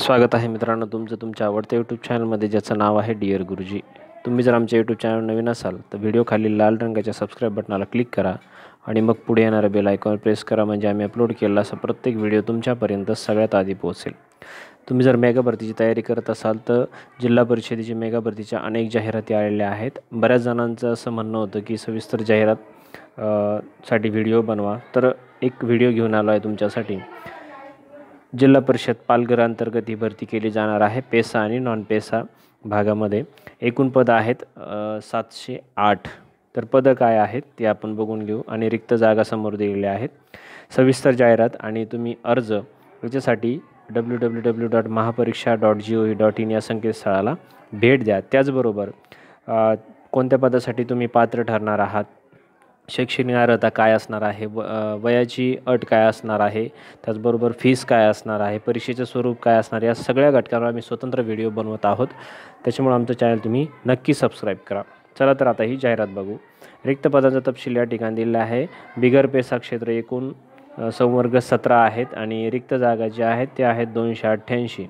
स्वागत आहे मित्रांनो तुमचं तुमच्या आवडत्या यूट्यूब चॅनलमध्ये ज्याचं नाव आहे डिअर गुरुजी तुम्ही जर आमच्या यूट्यूब चॅनल नवीन असाल तर व्हिडिओ खाली लाल रंगाच्या सबस्क्राईब बटनाला क्लिक करा आणि मग पुढे येणाऱ्या बेल आयकॉनवर प्रेस करा म्हणजे आम्ही अपलोड केलेला असा प्रत्येक व्हिडिओ तुमच्यापर्यंत सगळ्यात आधी पोहोचेल. तुम्ही जर मेगा भरतीची तयारी करत असाल तर जिल्हा परिषदेची मेगा भरतीच्या अनेक जाहिराती आलेल्या आहेत. बऱ्याच जणांचं असं म्हणणं होतं की सविस्तर जाहिरात साठी व्हिडिओ बनवा. तर एक व्हिडिओ घेऊन आलो आहे तुमच्यासाठी. जिल्हा परिषद पालघर अंतर्गत ही भरती केली जाणार आहे. पेसा आणि नॉन पेसा भागामध्ये एकूण पदं आहेत सातशे आठ. तर पदं काय आहेत ते आपण बघून घेऊ. आणि रिक्त जागा समोर दिलेल्या आहेत. सविस्तर जाहिरात आणि तुम्ही अर्ज याच्यासाठी W W W dot Mahapariksha dot G O V dot in या संकेतस्थळाला भेट द्या. त्याचबरोबर कोणत्या पदासाठी तुम्ही पात्र ठरणार आहात शैक्षणिक अर्हता काय असणार आहे? व वयाची अट काय असणार आहे? त्याचबरोबर फीस काय असणार आहे? परीक्षेचं स्वरूप काय असणार? या सगळ्या घटकांवर आम्ही स्वतंत्र व्हिडिओ बनवत आहोत. त्याच्यामुळे आमचं चॅनल तुम्ही नक्की सबस्क्राईब करा. चला तर आता ही जाहिरात बघू. रिक्त पदाचा तपशील या ठिकाणी दिलेला आहे. बिगर पेसा क्षेत्र एकूण संवर्ग सतरा आहेत आणि रिक्त जागा ज्या आहेत त्या आहेत दोनशे अठ्ठ्याऐंशी.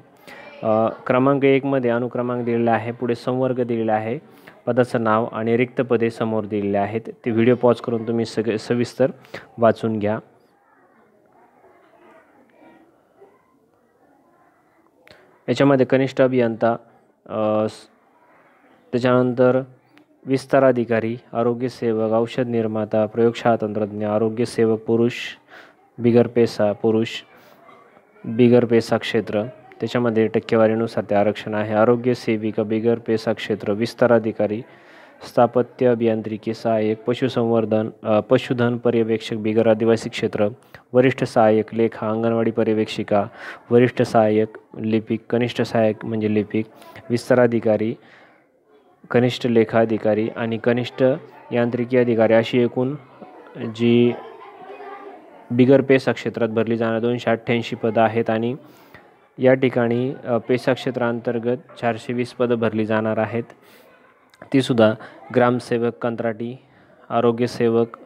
क्रमांक एकमध्ये अनुक्रमांक दिलेला आहे पुढे संवर्ग दिलेला आहे पदाचं नाव आणि रिक्त पदे समोर दिलेले आहेत. ते व्हिडिओ पॉज करून तुम्ही सगळे सविस्तर वाचून घ्या. याच्यामध्ये कनिष्ठ अभियंता त्याच्यानंतर विस्तार अधिकारी औषध निर्माता प्रयोगशाळा तंत्रज्ञ आरोग्यसेवक पुरुष बिगर पेसा पुरुष बिगर पेसा क्षेत्र त्याच्यामध्ये टक्केवारीनुसार ते आरक्षण आहे. आरोग्य सेविका बिगर पेसा क्षेत्र विस्तार अधिकारी स्थापत्य अभियांत्रिकी सहाय्यक पशुसंवर्धन पशुधन पर्यवेक्षक बिगर आदिवासी क्षेत्र वरिष्ठ सहाय्यक लेखा अंगणवाडी पर्यवेक्षिका वरिष्ठ सहाय्यक लिपिक कनिष्ठ सहाय्यक म्हणजे लिपिक विस्ताराधिकारी कनिष्ठ लेखा अधिकारी आणि कनिष्ठ यांत्रिकी अधिकारी अशी एकूण जी बिगर पेसा क्षेत्रात भरली जाणार दोनशे अठ्ठ्याऐंशी पदं आहेत आणि या ठिकाणी पेशा पेसा क्षेत्रांतर्गत चारशे वीस पदं भरली जाणार आहेत. तीसुद्धा ग्रामसेवक कंत्राटी आरोग्यसेवक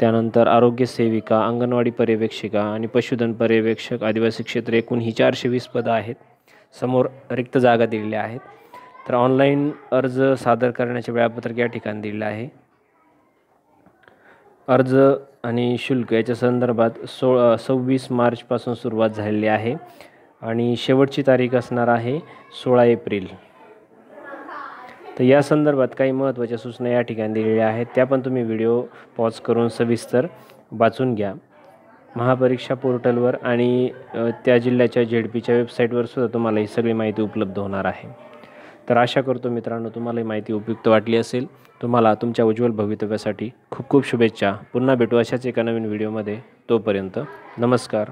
त्यानंतर आरोग्य सेविका अंगणवाडी पर्यवेक्षिका आणि पशुधन पर्यवेक्षक आदिवासी क्षेत्र एकूण ही चारशे वीस पदं आहेत. समोर रिक्त जागा दिलेल्या आहेत. तर ऑनलाईन अर्ज सादर करण्याचे वेळापत्रक या ठिकाणी दिलेलं आहे. अर्ज आणि शुल्क याच्या संदर्भात सो सव्वीस मार्चपासून सुरुवात झालेली आहे आणि शेवटची तारीख असणार आहे सोळा एप्रिल. तर या संदर्भात काही महत्त्वाच्या सूचना या ठिकाणी दिलेल्या आहेत. त्या पण तुम्ही व्हिडिओ पॉज करून सविस्तर वाचून घ्या. महापरीक्षा पोर्टलवर आणि त्या जिल्ह्याच्या झेड पीच्या वेबसाईटवर सुद्धा तुम्हाला ही सगळी माहिती उपलब्ध होणार आहे. तर आशा करतो मित्रांनो तुम्हाला ही माहिती उपयुक्त वाटली असेल. तुम्हाला तुमच्या उज्ज्वल भवितव्यासाठी खूप खूप शुभेच्छा. पुन्हा भेटू अशाच एका नवीन व्हिडिओमध्ये. तोपर्यंत नमस्कार.